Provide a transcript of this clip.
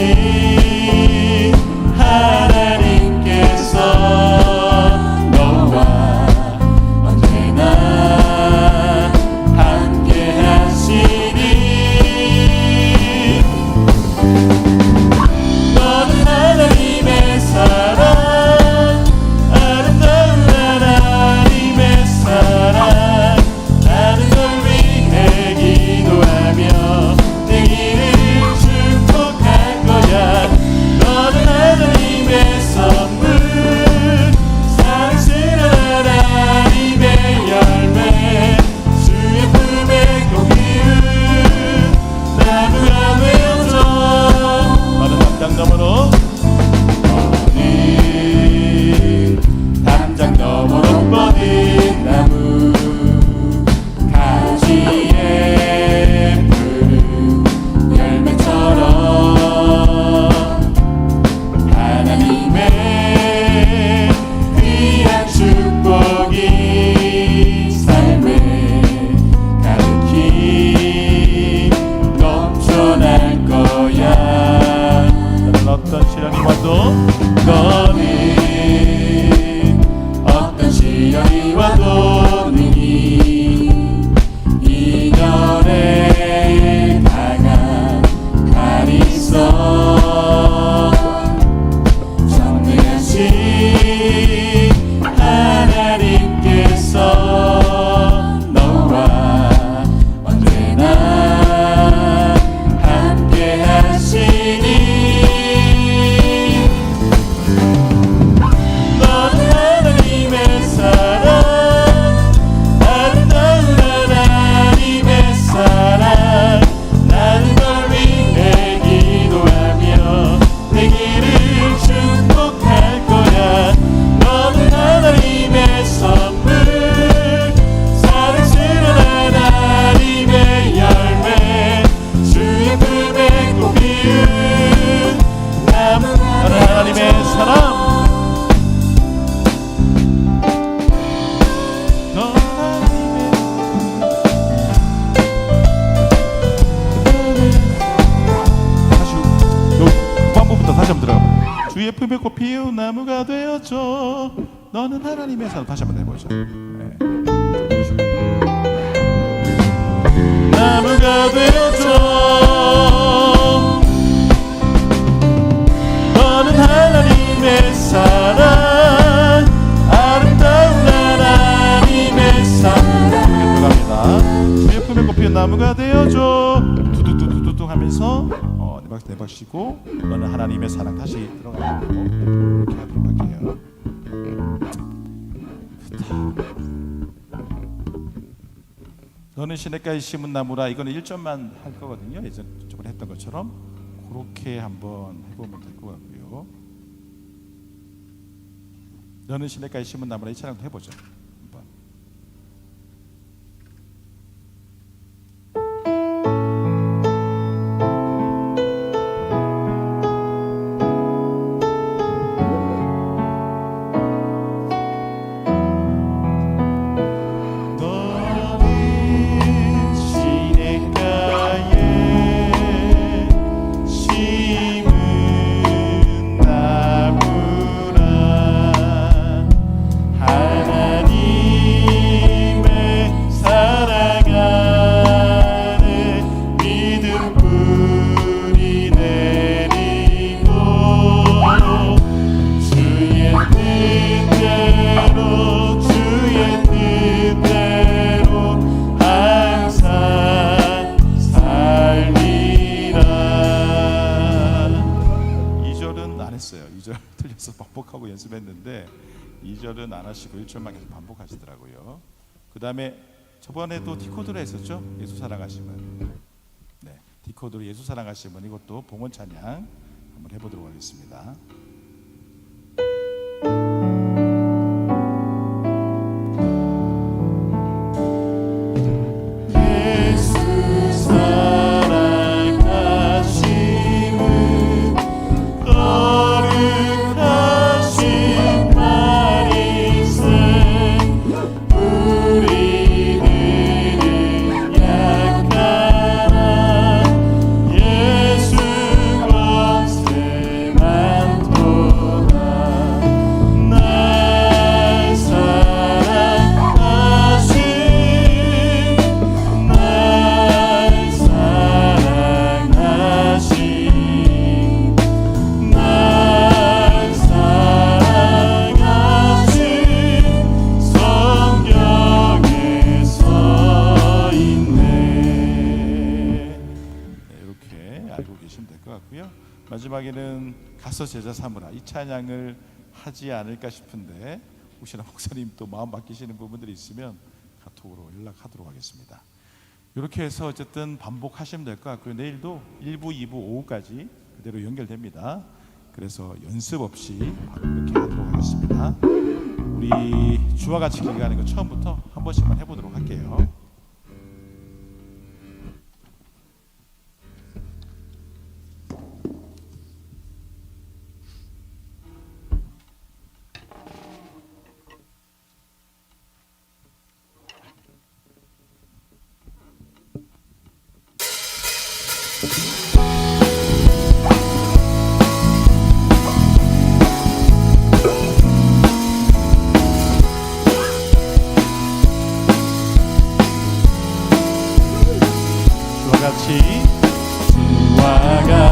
You. 품에 꽃 피운 나무가 되었죠. 너는 하나님의 산 다시 한번 해보죠. 네. 나무가 되었죠. 너는 하나님의 사랑. 주의 꽃 피운 나무가 되어줘 두두두두두 하면서 어, 네박 네박 쉬고 너는 하나님의 사랑 다시 들어가고 이렇게 하도록 할게요. 너는 시냇가에 심은 나무라 이거는 1점만 할 거거든요. 예전 저번에 했던 것처럼 그렇게 한번 해보면 될 것 같고요. 너는 시냇가에 심은 나무라 이 차량도 해보죠. 2절 틀려서 반복하고 연습했는데 2절은 안 하시고 1절만 계속 반복하시더라고요. 그 다음에 저번에도 디코드로 했었죠? 예수 사랑하시면 네, 디코드로 예수 사랑하시면 이것도 봉헌 찬양 한번 해보도록 하겠습니다 마지막에는 가서 제자 삼으라 이 찬양을 하지 않을까 싶은데 혹시나 목사님 또 마음 바뀌시는 부분들이 있으면 카톡으로 연락하도록 하겠습니다. 이렇게 해서 어쨌든 반복하시면 될 것 같고요. 내일도 1부, 2부, 오후까지 그대로 연결됩니다. 그래서 연습 없이 이렇게 하도록 하겠습니다. 우리 주와 같이 길 가는 거 처음부터 한 번씩만 해보도록 할게요. 같이. 주와 같이